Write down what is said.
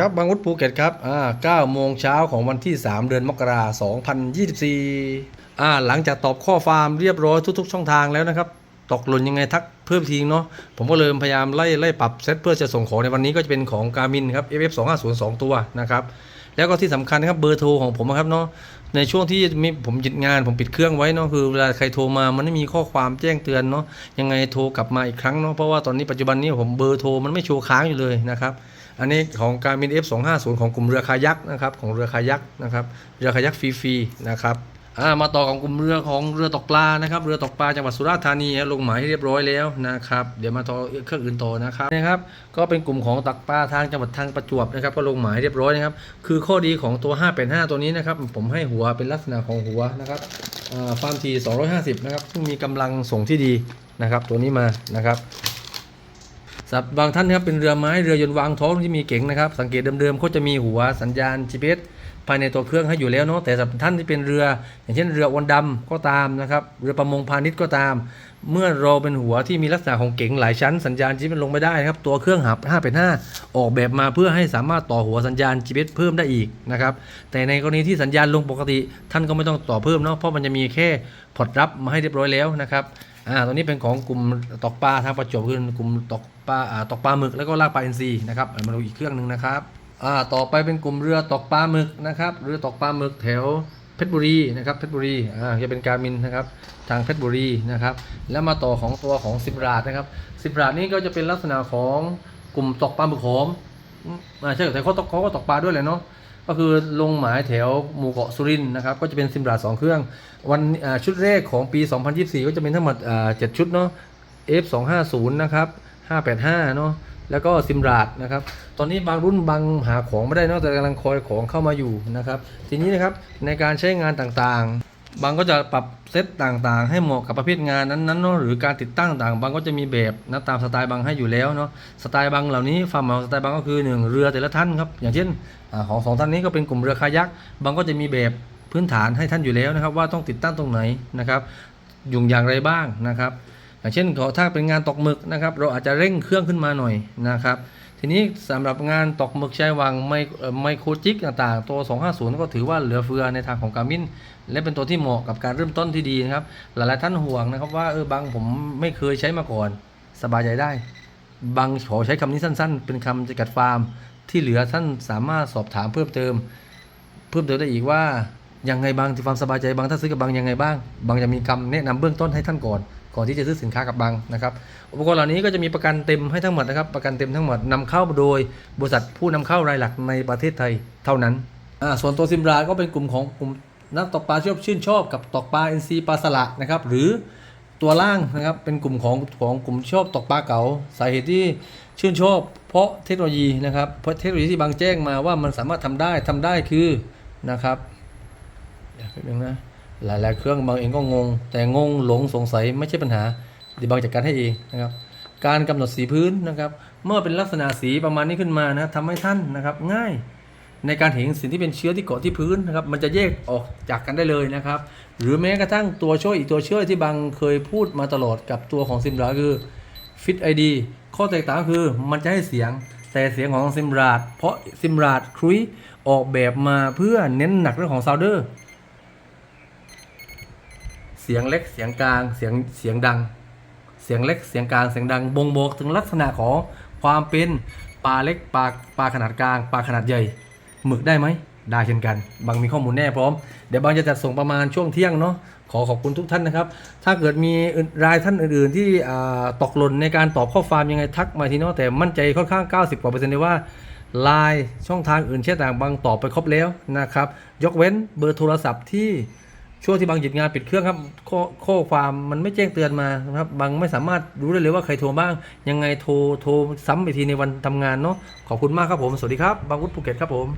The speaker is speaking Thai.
ครับบางวุฒภูเก็ตครับ อ่า9โมงเช้าของวันที่ 3 เดือนมกราคม2024 อ่า หลังจากตอบข้อฟาร์มเรียบร้อยทุก ๆ ช่องทางแล้วนะครับ ตกหล่นยังไงทักเพิ่มทีเนาะ ผมก็เลยพยายามไล่ไล่ปรับเซตเพื่อจะส่งของในวันนี้ก็จะเป็นของการมินครับ FF 2 5 0 2ตัวนะครับ แล้วก็ที่สำคัญนะครับเบอร์โทรของผมนะครับเนาะ ในช่วงที่มีผมหยุดงานผมปิดเครื่องไว้เนาะคือเวลาใครโทรมามันไม่มีข้อความแจ้งเตือนเนาะ ยังไงโทรกลับมาอีกครั้งเนาะ เพราะว่าตอนนี้ปัจจุบันนี้ผมเบอร์โทรมันไม่โชว์ค้างอยู่เลยนะครับ อันนี้ของการมิน F250 ของกลุ่มเรือคายักนะครับของเรือคายักนะครับเรือคายักฟรีๆนะครับอ่ามาต่อของกลุ่มเรือของเรือตกปลานะครับเรือตกปลาจังหวัดสุราษฎร์ธานีลงหมายให้เรียบร้อยแล้วนะครับเดี๋ยวมาต่อเครื่องอื่นต่อนะครับนะครับ ก็เป็นกลุ่มของตกปลาทางจังหวัดทางประจวบนะครับก็ลงหมายเรียบร้อยนะครับคือข้อดีของตัว 585 ตัวนี้นะครับผมให้หัวเป็นลักษณะของหัวนะครับอ่าความถี่250 นะครับซึ่งมีกำลังส่งที่ดีนะครับตัวนี้มานะครับ สับบางท่านนะครับเป็นเรือไม้เรือยนต์วางท้องที่มีเก๋งนะครับ สังเกตเดิมๆเขาจะมีหัวสัญญาณ GPS ภายในตัวเครื่องให้อยู่แล้วเนาะแต่สำหรับท่านที่เป็นเรือ อย่างเช่นเรืออวนดำก็ตามนะครับเรือประมงพาณิชย์ก็ตาม เมื่อเราเป็นหัวที่มีลักษณะของเก๋งหลายชั้นสัญญาณ GPS ลงไม่ได้นะครับตัวเครื่องหับ5เป็น5ออกแบบมาเพื่อให้สามารถต่อหัวสัญญาณ GPS เพิ่มได้อีกนะครับแต่ในกรณีที่สัญญาณลงปกติ ท่านก็ไม่ต้องต่อเพิ่มเนาะเพราะมันจะมีแค่พอร์ตรับมาให้เรียบร้อยแล้วนะครับ อ่าตัวนี้เป็นของกลุ่มตกปลาทางประจวบคือกลุ่มตกปลาอ่าตกปลาหมึกแล้วก็ลากปลาอินทรีนะครับเอามาดูอีกเครื่องหนึ่งนะครับอ่าต่อไปเป็นกลุ่มเรือตกปลาหมึกนะครับเรือตกปลาหมึกแถวเพชรบุรีนะครับเพชรบุรีอ่าจะเป็นการมินนะครับทางเพชรบุรีนะครับแล้วมาต่อของตัวของสิบราดนะครับสิบราดนี่ก็จะเป็นลักษณะของกลุ่มตกปลาหมึกโขมอืมอ่าใช่แต่เขาตกเขาก็ตกปลาด้วยแหละเนาะ ก็คือลงหมายแถวหมู่เกาะสุรินทร์นะครับก็จะเป็นซิมราสองเครื่อง วันชุดแรกของปี 2024 ก็จะเป็นทั้งหมดเจ็ดชุดเนาะ F250 นะครับ 585 เนาะแล้วก็ซิมราดนะครับ ตอนนี้บางรุ่นบางหาของไม่ได้นอกจากกำลังคอยของเข้ามาอยู่นะครับ ทีนี้นะครับในการใช้งานต่างๆ บางก็จะปรับเซตต่างๆ ให้เหมาะกับประเภทงานนั้นๆเนาะหรือการติดตั้งต่างบางก็จะมีแบบนะตามสไตล์บางให้อยู่แล้วเนาะสไตล์บางเหล่านี้ฟาร์มของสไตล์บางก็คือหนึ่งเรือแต่ละท่านครับอย่างเช่นอาของสองท่านนี้ก็เป็นกลุ่มเรือคายักบางก็จะมีแบบพื้นฐานให้ท่านอยู่แล้วนะครับ ว่าต้องติดตั้งตรงไหนนะครับยุ่งอย่างไรบ้างนะครับ อย่างเช่นขอถ้าเป็นงานตกหมึกนะครับ เราอาจจะเร่งเครื่องขึ้นมาหน่อยนะครับ ทีนี้สำหรับงานตกหมึกใช้วางไม่ไมโครจิกต่างๆ ตัว 250 ก็ถือว่าเหลือเฟือในทางของการมินและเป็นตัวที่เหมาะกับการเริ่มต้นที่ดีนะครับ หลายๆท่านห่วงนะครับว่าเออบางผมไม่เคยใช้มาก่อน สบายใจได้ บางขอใช้คำนี้สั้นๆ เป็นคำจำกัดฟาร์ม ที่เหลือท่านสามารถสอบถามเพิ่มเติม เพิ่มเติมได้อีกว่ายังไงบางที่ความสบายใจบางถ้าซื้อกับบางยังไงบ้าง บางจะมีคำแนะนำเบื้องต้นให้ท่านก่อน ก่อนที่จะซื้อสินค้ากับบางนะครับ อุปกรณ์เหล่านี้ก็จะมีประกันเต็มให้ทั้งหมดนะครับ ประกันเต็มทั้งหมดนำเข้าโดยบริษัทผู้นำเข้ารายหลักในประเทศไทยเท่านั้นอ่าส่วนตัวซิมราก็เป็นกลุ่มของกลุ่มนักตกปลาชอบชื่นชอบกับตกปลาเอ็นซีปลาสละนะครับ หรือตัวล่างนะครับเป็นกลุ่มของของกลุ่มชอบตกปลาเก๋าสาเหตุที่ชื่นชอบ เพราะเทคโนโลยีนะครับเพราะเทคโนโลยีที่บางแจ้งมาว่ามันสามารถทำได้ทำได้คือนะครับเดี๋ยวแป๊บนึงนะ หลายๆเครื่องบางเองก็งง แต่งงหลงสงสัยไม่ใช่ปัญหาเดี๋ยวบางจัดการให้เองนะครับ การกำหนดสีพื้นนะครับ เมื่อเป็นลักษณะสีประมาณนี้ขึ้นมานะทำให้ท่านนะครับง่าย ในการเห็นสิ่งที่เป็นเชื้อที่เกาะที่พื้นนะครับ มันจะแยกออกจากกันได้เลยนะครับ หรือแม้กระทั่งตัวช่วยอีกตัวช่วยที่บางเคยพูดมาตลอดกับตัวของซิมราคือ Fit ID ข้อแตกต่างคือมันจะให้เสียงแต่เสียงของซิมราดเพราะซิมราดครุยออกแบบมาเพื่อเน้นหนักเรื่องของซาวเดอร์ เสียงเล็กเสียงกลางเสียงเสียงดัง เสียงเล็กเสียงกลางเสียงดัง บ่งบอกถึงลักษณะของความเป็นปลาเล็กปลาปลาขนาดกลางปลาขนาดใหญ่หมึกได้ไหมได้เช่นกัน บางมีข้อมูลแน่พร้อม เดี๋ยวบางจะจัดส่งประมาณช่วงเที่ยงเนาะ ขอขอบคุณทุกท่านนะครับ ถ้าเกิดมีรายท่านอื่นๆ ที่ตกหล่นในการตอบข้อความยังไงทักมาทีเนาะแต่มั่นใจค่อนข้าง 90กว่าเปอร์เซ็นต์เลยว่าลน์ช่องทางอื่นเช่นต่างบางตอบไปครบแล้วนะครับ ยกเว้นเบอร์โทรศัพท์ที่ ช่วงที่บางหยุดงานปิดเครื่องครับข้อข้อความมันไม่แจ้งเตือนมานะครับบางไม่สามารถรู้ได้เลยว่าใครโทรบ้าง ยังไงโทรโทรซ้ำอีกทีในวันทำงานเนาะขอบคุณมากครับผม สวัสดีครับบางวุฒิภูเก็ตครับผม